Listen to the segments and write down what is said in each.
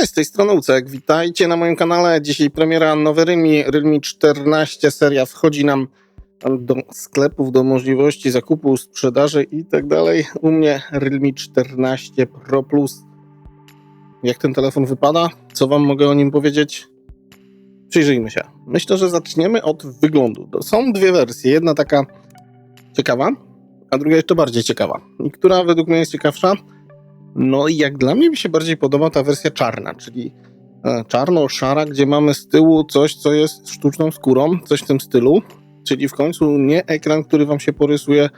Cześć, z tej strony Ucek. Witajcie na moim kanale. Dzisiaj premiera nowy Realme, Realme 14 seria wchodzi nam do sklepów, do możliwości zakupu, sprzedaży i tak dalej. U mnie Realme 14 Pro Plus. Jak ten telefon wypada? Co wam mogę o nim powiedzieć? Przyjrzyjmy się. Myślę, że zaczniemy od wyglądu. Są dwie wersje. Jedna taka ciekawa, a druga jeszcze bardziej ciekawa. I która według mnie jest ciekawsza? No i jak dla mnie mi się bardziej podoba ta wersja czarna, czyli e, czarno-szara, gdzie mamy z tyłu coś, co jest sztuczną skórą, coś w tym stylu, czyli w końcu nie ekran, który wam się porysuje,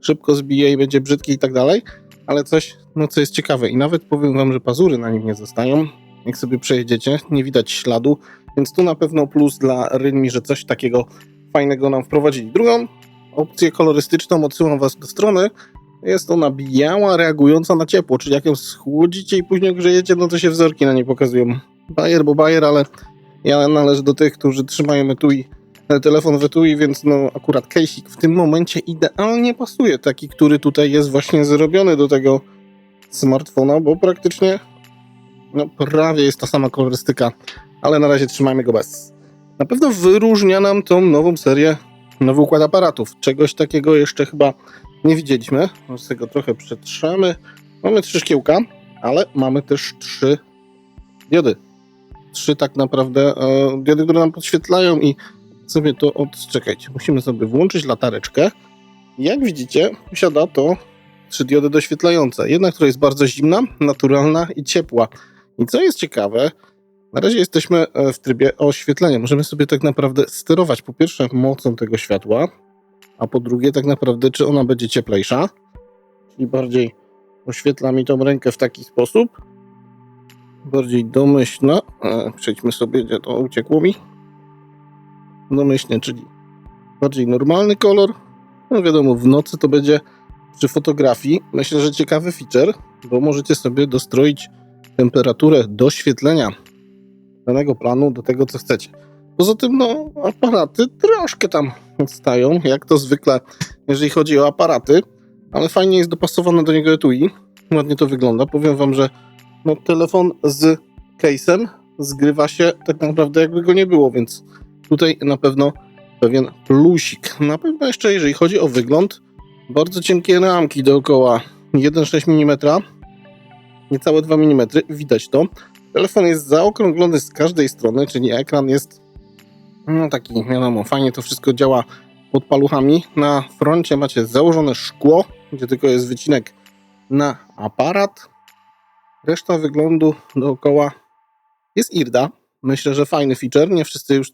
szybko zbije i będzie brzydki i tak dalej, ale coś, no co jest ciekawe i nawet powiem wam, że pazury na nim nie zostają, jak sobie przejedziecie, nie widać śladu, więc tu na pewno plus dla Realme, że coś takiego fajnego nam wprowadzili. Drugą opcję kolorystyczną odsyłam was do strony, jest ona biała, reagująca na ciepło, czyli jak ją schłodzicie i później grzejecie, no to się wzorki na niej pokazują. Bajer, bo bajer, ale ja należę do tych, którzy trzymają etui, telefon w etui, więc no akurat case'ik w tym momencie idealnie pasuje, taki, który tutaj jest właśnie zrobiony do tego smartfona, bo praktycznie no prawie jest ta sama kolorystyka, ale na razie trzymajmy go bez. Na pewno wyróżnia nam tą nową serię, nowy układ aparatów. Czegoś takiego jeszcze chyba nie widzieliśmy. Z tego trochę przetrzemy. Mamy trzy szkiełka, ale mamy też trzy diody. Trzy tak naprawdę e, diody, które nam podświetlają i sobie to odczekajcie. Musimy sobie włączyć latareczkę. Jak widzicie, posiada to trzy diody doświetlające. Jedna, która jest bardzo zimna, naturalna i ciepła. I co jest ciekawe, na razie jesteśmy e, w trybie oświetlenia. Możemy sobie tak naprawdę sterować po pierwsze mocą tego światła, a po drugie tak naprawdę czy ona będzie cieplejsza, czyli bardziej oświetla mi tą rękę w taki sposób, bardziej domyślna, e, przejdźmy sobie, gdzie to uciekło mi, domyślnie, czyli bardziej normalny kolor, no wiadomo, w nocy to będzie przy fotografii, myślę, że ciekawy feature, bo możecie sobie dostroić temperaturę doświetlenia danego planu do tego, co chcecie. Poza tym, no, aparaty troszkę tam odstają, jak to zwykle, jeżeli chodzi o aparaty, ale fajnie jest dopasowane do niego etui. Ładnie to wygląda. Powiem wam, że no, telefon z case'em zgrywa się tak naprawdę jakby go nie było, więc tutaj na pewno pewien plusik. Na pewno jeszcze jeżeli chodzi o wygląd, bardzo cienkie ramki dookoła 1,6 mm, niecałe 2 mm, widać to. Telefon jest zaokrąglony z każdej strony, czyli ekran jest no taki, wiadomo, fajnie to wszystko działa pod paluchami. Na froncie macie założone szkło, gdzie tylko jest wycinek na aparat. Reszta wyglądu dookoła jest IRDA. Myślę, że fajny feature. Nie wszyscy już,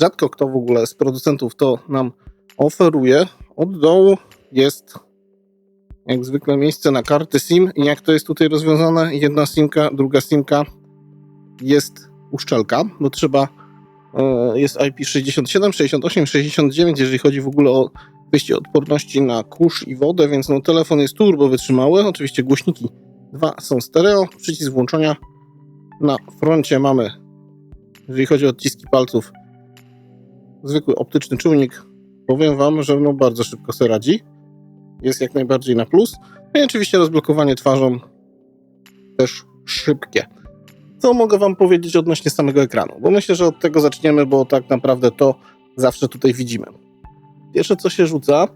rzadko kto w ogóle z producentów to nam oferuje. Od dołu jest jak zwykle miejsce na karty SIM i jak to jest tutaj rozwiązane, jedna SIMka, druga SIMka jest uszczelka, bo trzeba jest IP67, 68, 69, jeżeli chodzi w ogóle o kwestię odporności na kurz i wodę, więc no, telefon jest turbo wytrzymały. Oczywiście głośniki dwa są stereo, przycisk włączenia na froncie mamy, jeżeli chodzi o odciski palców, zwykły optyczny czujnik. Powiem Wam, że no bardzo szybko sobie radzi. Jest jak najbardziej na plus. No i oczywiście rozblokowanie twarzą też szybkie co mogę Wam powiedzieć odnośnie samego ekranu? Bo myślę, że od tego zaczniemy, bo tak naprawdę to zawsze tutaj widzimy. Pierwsze, co się rzuca,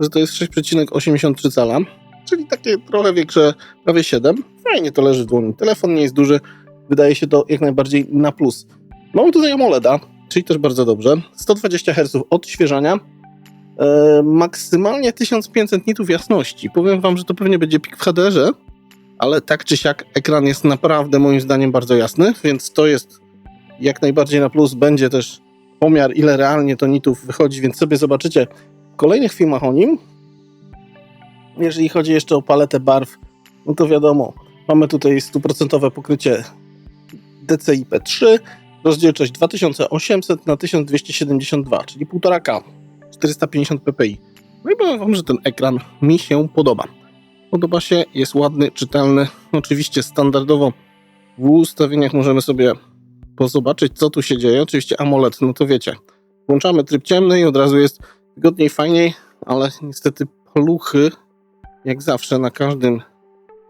że to jest 6,83 cala, czyli takie trochę większe, prawie 7. Fajnie to leży w dłoni. Telefon nie jest duży, wydaje się to jak najbardziej na plus. Mamy tutaj AMOLEDa, czyli też bardzo dobrze. 120 Hz odświeżania, e, maksymalnie 1500 nitów jasności. Powiem Wam, że to pewnie będzie pik w HDR-ze, ale tak czy siak ekran jest naprawdę moim zdaniem bardzo jasny, więc to jest jak najbardziej na plus. Będzie też pomiar, ile realnie to nitów wychodzi, więc sobie zobaczycie w kolejnych filmach o nim. Jeżeli chodzi jeszcze o paletę barw, no to wiadomo, mamy tutaj stuprocentowe pokrycie DCI-P3, rozdzielczość 2800 na 1272, czyli 1,5K, 450 ppi. No i powiem Wam, że ten ekran mi się podoba. Podoba się, jest ładny, czytelny. Oczywiście standardowo w ustawieniach możemy sobie pozobaczyć, co tu się dzieje. Oczywiście AMOLED, no to wiecie. Włączamy tryb ciemny i od razu jest wygodniej, fajniej, ale niestety paluchy, jak zawsze na każdym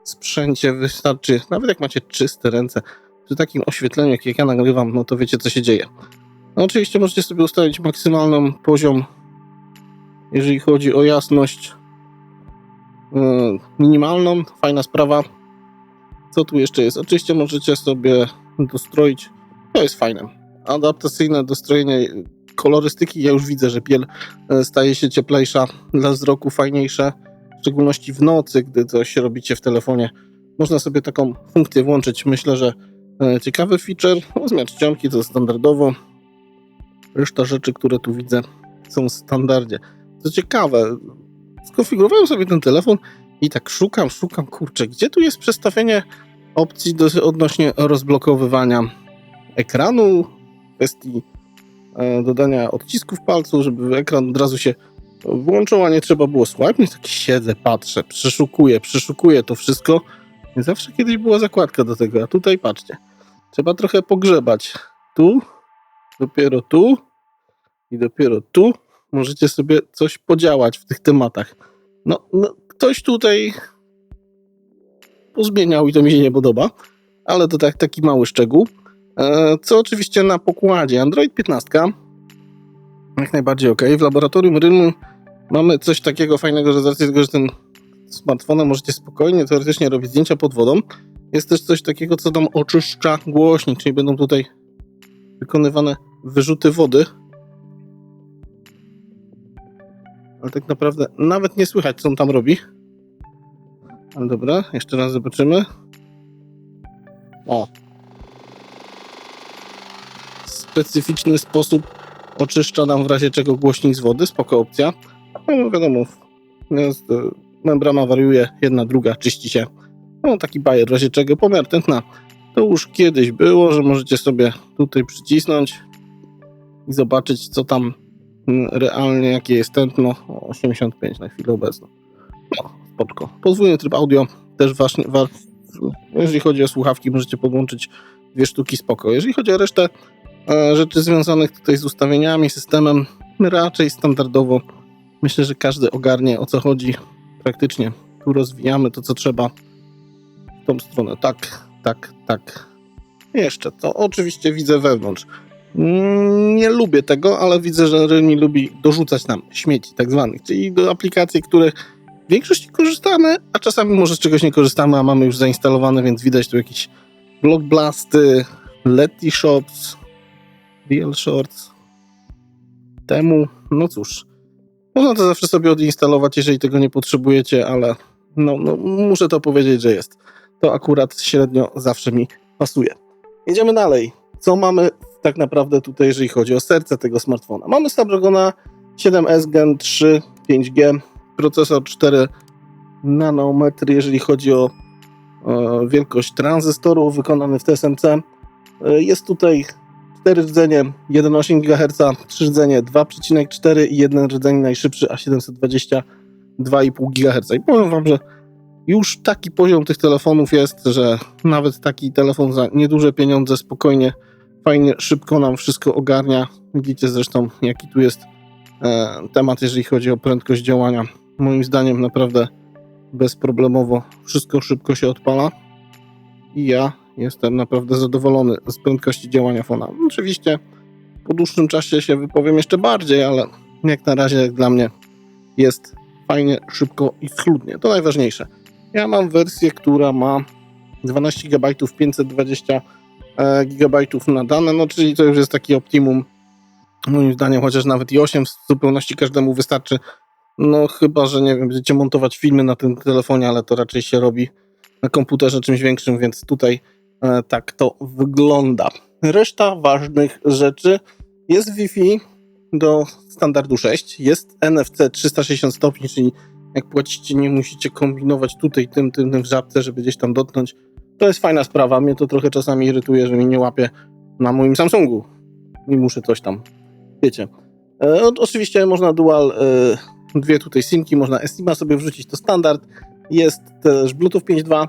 sprzęcie wystarczy, nawet jak macie czyste ręce, przy takim oświetleniu, jak ja nagrywam, no to wiecie, co się dzieje. No oczywiście możecie sobie ustawić maksymalny poziom, jeżeli chodzi o jasność minimalną. Fajna sprawa. Co tu jeszcze jest? Oczywiście możecie sobie dostroić. To jest fajne. Adaptacyjne dostrojenie kolorystyki. Ja już widzę, że biel e, staje się cieplejsza dla wzroku, fajniejsza. W szczególności w nocy, gdy coś robicie w telefonie. Można sobie taką funkcję włączyć. Myślę, że e, ciekawy feature. Rozmiar czcionki to standardowo. Reszta rzeczy, które tu widzę, są w standardzie. Co ciekawe, skonfigurowałem sobie ten telefon i tak szukam, szukam, kurczę, gdzie tu jest przestawienie opcji do, odnośnie rozblokowywania ekranu, kwestii e, dodania odcisków palców, żeby ekran od razu się włączył, a nie trzeba było swipe. I tak siedzę, patrzę, przeszukuję, przeszukuję to wszystko. Zawsze kiedyś była zakładka do tego, a tutaj patrzcie. Trzeba trochę pogrzebać. Tu, dopiero tu i dopiero tu możecie sobie coś podziałać w tych tematach. No, no ktoś tutaj pozmieniał i to mi się nie podoba, ale to tak, taki mały szczegół. E, co oczywiście na pokładzie Android 15 jak najbardziej ok. W laboratorium Rymu mamy coś takiego fajnego, że z racji tego, że ten smartfonem możecie spokojnie teoretycznie robić zdjęcia pod wodą, jest też coś takiego, co nam oczyszcza głośnik, czyli będą tutaj wykonywane wyrzuty wody. Ale tak naprawdę nawet nie słychać, co on tam robi. Ale dobra, jeszcze raz zobaczymy. O. Specyficzny sposób oczyszcza nam w razie czego głośnik z wody, spoko opcja. No wiadomo, jest, e, membrana wariuje, jedna, druga, czyści się. No taki bajer, w razie czego pomiar tętna. To już kiedyś było, że możecie sobie tutaj przycisnąć i zobaczyć, co tam realnie, jakie jest tętno. O, 85 na chwilę obecną. No, spoczko. Podwójny tryb audio też. Wa jeżeli chodzi o słuchawki, możecie podłączyć dwie sztuki spoko. Jeżeli chodzi o resztę e, rzeczy związanych tutaj z ustawieniami, systemem, raczej standardowo myślę, że każdy ogarnie o co chodzi. Praktycznie tu rozwijamy to, co trzeba w tą stronę. Tak, tak, tak. Jeszcze to oczywiście widzę wewnątrz. Mm, Nie lubię tego, ale widzę, że Realme lubi dorzucać nam śmieci tak zwanych, czyli do aplikacji, które w większości korzystamy, a czasami może z czegoś nie korzystamy, a mamy już zainstalowane, więc widać tu jakieś blogblasty, Letty Shops, Real Shorts. Temu, no cóż, można to zawsze sobie odinstalować, jeżeli tego nie potrzebujecie, ale no, no muszę to powiedzieć, że jest. To akurat średnio zawsze mi pasuje. Jedziemy dalej. Co mamy tak naprawdę tutaj, jeżeli chodzi o serce tego smartfona? Mamy Snapdragona 7S Gen 3 5G, procesor 4 nanometry, jeżeli chodzi o e, wielkość tranzystorów wykonany w TSMC. E, jest tutaj 4 rdzenie 1,8 GHz, 3 rdzenie 2,4 i jeden rdzeń najszybszy A720 2,5 GHz. I powiem Wam, że już taki poziom tych telefonów jest, że nawet taki telefon za nieduże pieniądze spokojnie, fajnie, szybko nam wszystko ogarnia. Widzicie zresztą, jaki tu jest e, temat, jeżeli chodzi o prędkość działania. Moim zdaniem naprawdę bezproblemowo wszystko szybko się odpala i ja jestem naprawdę zadowolony z prędkości działania fona. Oczywiście po dłuższym czasie się wypowiem jeszcze bardziej, ale jak na razie jak dla mnie jest fajnie, szybko i schludnie. To najważniejsze. Ja mam wersję, która ma 12 GB, 520 GB na dane, no czyli to już jest taki optimum. Moim zdaniem, chociaż nawet i 8 w zupełności każdemu wystarczy. No chyba, że nie wiem, będziecie montować filmy na tym telefonie, ale to raczej się robi na komputerze czymś większym, więc tutaj e, tak to wygląda. Reszta ważnych rzeczy jest Wi-Fi do standardu 6, jest NFC 360 stopni, czyli jak płacicie, nie musicie kombinować tutaj, tym, tym, tym w żabce, żeby gdzieś tam dotknąć. To jest fajna sprawa. Mnie to trochę czasami irytuje, że mi nie łapie na moim Samsungu i muszę coś tam. Wiecie. E, oczywiście można dual, e, dwie tutaj simki, można SIM-a sobie wrzucić, to standard. Jest też Bluetooth 5.2,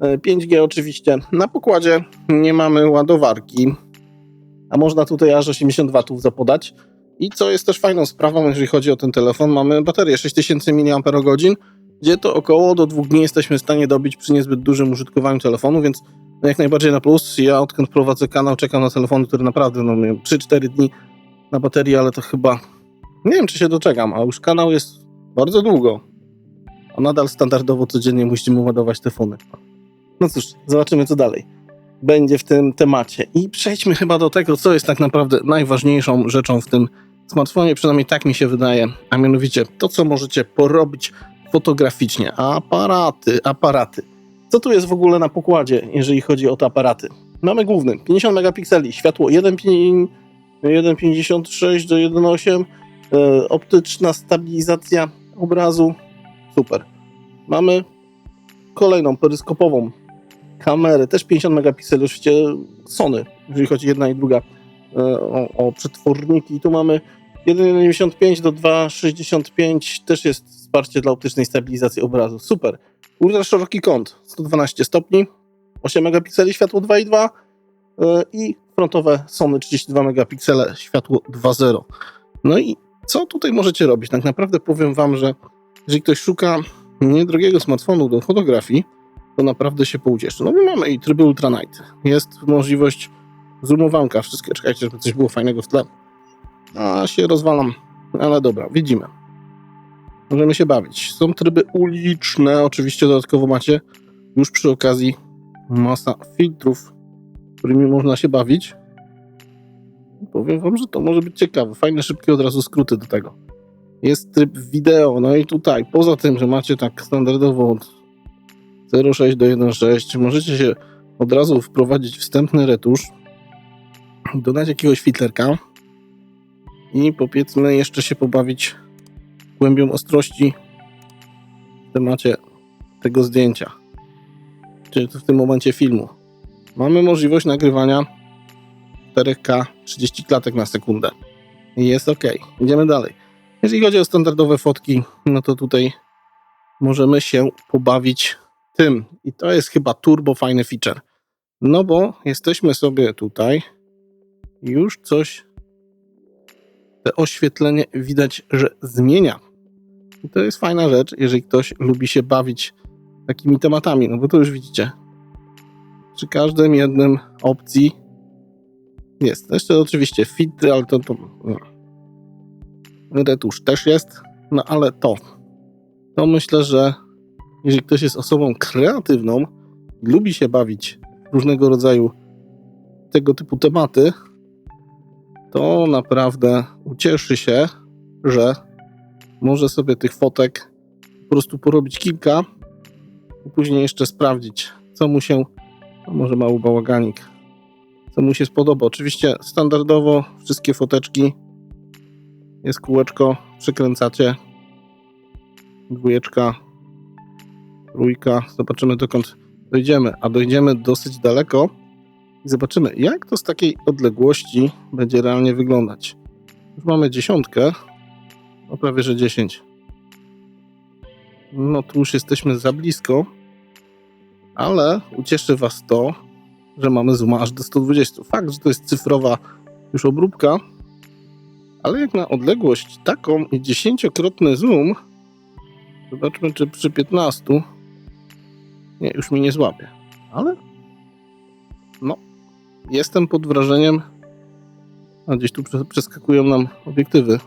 e, 5G oczywiście. Na pokładzie nie mamy ładowarki, a można tutaj aż 80 W zapodać. I co jest też fajną sprawą, jeżeli chodzi o ten telefon, mamy baterię 6000 mAh, gdzie to około do dwóch dni jesteśmy w stanie dobić przy niezbyt dużym użytkowaniu telefonu, więc jak najbardziej na plus. Ja odkąd prowadzę kanał, czekam na telefon, który naprawdę no, miał 3-4 dni na baterii, ale to chyba nie wiem, czy się doczekam, a już kanał jest bardzo długo. A nadal standardowo codziennie musimy ładować telefony. No cóż, zobaczymy co dalej będzie w tym temacie. I przejdźmy chyba do tego, co jest tak naprawdę najważniejszą rzeczą w tym smartfonie, przynajmniej tak mi się wydaje, a mianowicie to, co możecie porobić fotograficznie. Aparaty, aparaty. Co tu jest w ogóle na pokładzie, jeżeli chodzi o te aparaty? Mamy główny, 50 megapikseli, światło 1,5 1,56 do 1,8, e, optyczna stabilizacja obrazu, super. Mamy kolejną peryskopową kamery, też 50 megapikseli, oczywiście Sony, jeżeli chodzi jedna i druga e, o, o przetworniki. Tu mamy 1,95 do 2,65, też jest wsparcie dla optycznej stabilizacji obrazu. Super. Ultra szeroki kąt, 112 stopni, 8 megapikseli, światło 2,2 e, i frontowe Sony 32 megapiksele, światło 2.0. No i co tutaj możecie robić? Tak naprawdę powiem wam, że jeżeli ktoś szuka niedrogiego smartfonu do fotografii, to naprawdę się poucieszy. No my mamy i tryby Ultra Night. Jest możliwość zoomowanka. Wszystkie, czekajcie, żeby coś było fajnego w tle. A się rozwalam. Ale dobra, widzimy. Możemy się bawić. Są tryby uliczne. Oczywiście dodatkowo macie już przy okazji masa filtrów, którymi można się bawić. Powiem wam, że to może być ciekawe. Fajne, szybkie od razu skróty do tego. Jest tryb wideo, no i tutaj, poza tym, że macie tak standardowo od 0,6 do 1,6 możecie się od razu wprowadzić wstępny retusz, dodać jakiegoś filterka i powiedzmy jeszcze się pobawić głębią ostrości w temacie tego zdjęcia, czyli w tym momencie filmu. Mamy możliwość nagrywania 4K 30 klatek na sekundę. Jest ok. Idziemy dalej. Jeżeli chodzi o standardowe fotki, no to tutaj możemy się pobawić tym, i to jest chyba turbo fajny feature, no bo jesteśmy sobie tutaj już coś te oświetlenie widać, że zmienia. I to jest fajna rzecz, jeżeli ktoś lubi się bawić takimi tematami, no bo to już widzicie. Przy każdym jednym opcji jest. Jeszcze oczywiście filtry, ale to, to no. retusz też jest, no ale to to myślę, że jeżeli ktoś jest osobą kreatywną, lubi się bawić różnego rodzaju tego typu tematy, to naprawdę ucieszy się, że może sobie tych fotek po prostu porobić kilka i później jeszcze sprawdzić, co mu się, może mały bałaganik, co mu się spodoba. Oczywiście standardowo wszystkie foteczki jest kółeczko, przekręcacie, dwójeczka trójka. Zobaczymy dokąd dojdziemy, a dojdziemy dosyć daleko zobaczymy, jak to z takiej odległości będzie realnie wyglądać. Już mamy dziesiątkę, no prawie że 10. No tu już jesteśmy za blisko, ale ucieszy Was to, że mamy zoom aż do 120. Fakt, że to jest cyfrowa już obróbka, ale jak na odległość taką i dziesięciokrotny zoom, zobaczmy czy przy 15 nie, już mi nie złapie. Ale no, jestem pod wrażeniem. A gdzieś tu przeskakują nam obiektywy.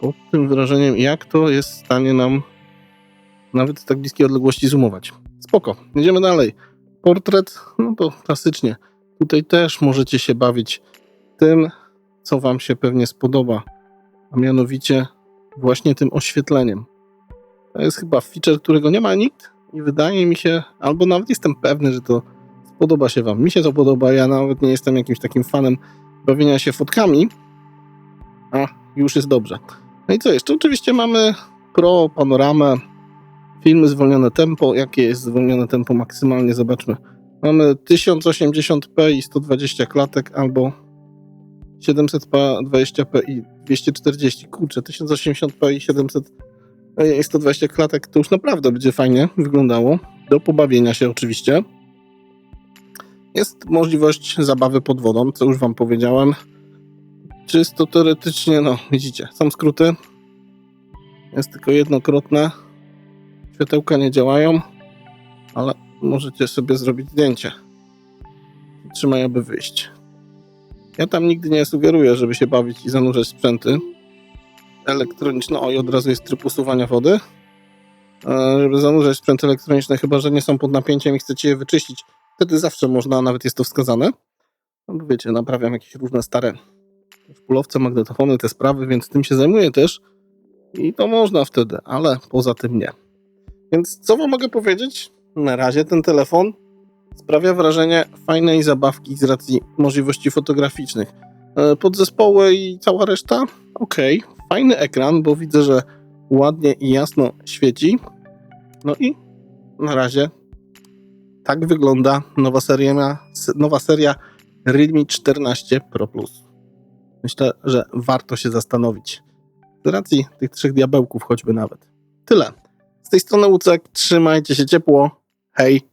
Pod tym wrażeniem, jak to jest w stanie nam nawet z tak bliskiej odległości zoomować. Spoko, jedziemy dalej. Portret, no to klasycznie. Tutaj też możecie się bawić tym, co Wam się pewnie spodoba, a mianowicie właśnie tym oświetleniem. To jest chyba feature, którego nie ma nikt, i wydaje mi się, albo nawet jestem pewny, że to spodoba się Wam. Mi się to podoba, ja nawet nie jestem jakimś takim fanem bawienia się fotkami, a już jest dobrze. No i co jeszcze? Oczywiście mamy Pro, panoramę, filmy zwolnione tempo. Jakie jest zwolnione tempo maksymalnie? Zobaczmy. Mamy 1080p i 120 klatek albo 720p i 240. Kurczę, 1080p i 700 120 klatek to już naprawdę będzie fajnie wyglądało. Do pobawienia się oczywiście. Jest możliwość zabawy pod wodą, co już Wam powiedziałem. Czysto teoretycznie, no widzicie, są skróty. Jest tylko jednokrotne. Światełka nie działają, ale możecie sobie zrobić zdjęcie. Trzymaj, aby wyjść. Ja tam nigdy nie sugeruję, żeby się bawić i zanurzać sprzęty elektroniczne. O, i od razu jest tryb usuwania wody. E, Żeby zanurzać sprzęty elektroniczne, chyba że nie są pod napięciem i chcecie je wyczyścić. Wtedy zawsze można, nawet jest to wskazane. No wiecie, naprawiam jakieś różne stare szpulowce, magnetofony, te sprawy, więc tym się zajmuję też. I to można wtedy, ale poza tym nie. Więc co wam mogę powiedzieć? Na razie ten telefon sprawia wrażenie fajnej zabawki z racji możliwości fotograficznych. E, Podzespoły i cała reszta? Okej. Fajny ekran, bo widzę, że ładnie i jasno świeci. No i na razie tak wygląda nowa seria, nowa seria Realme 14 Pro Plus. Myślę, że warto się zastanowić. Z racji tych trzech diabełków choćby nawet. Tyle. Z tej strony Łucek, trzymajcie się ciepło. Hej!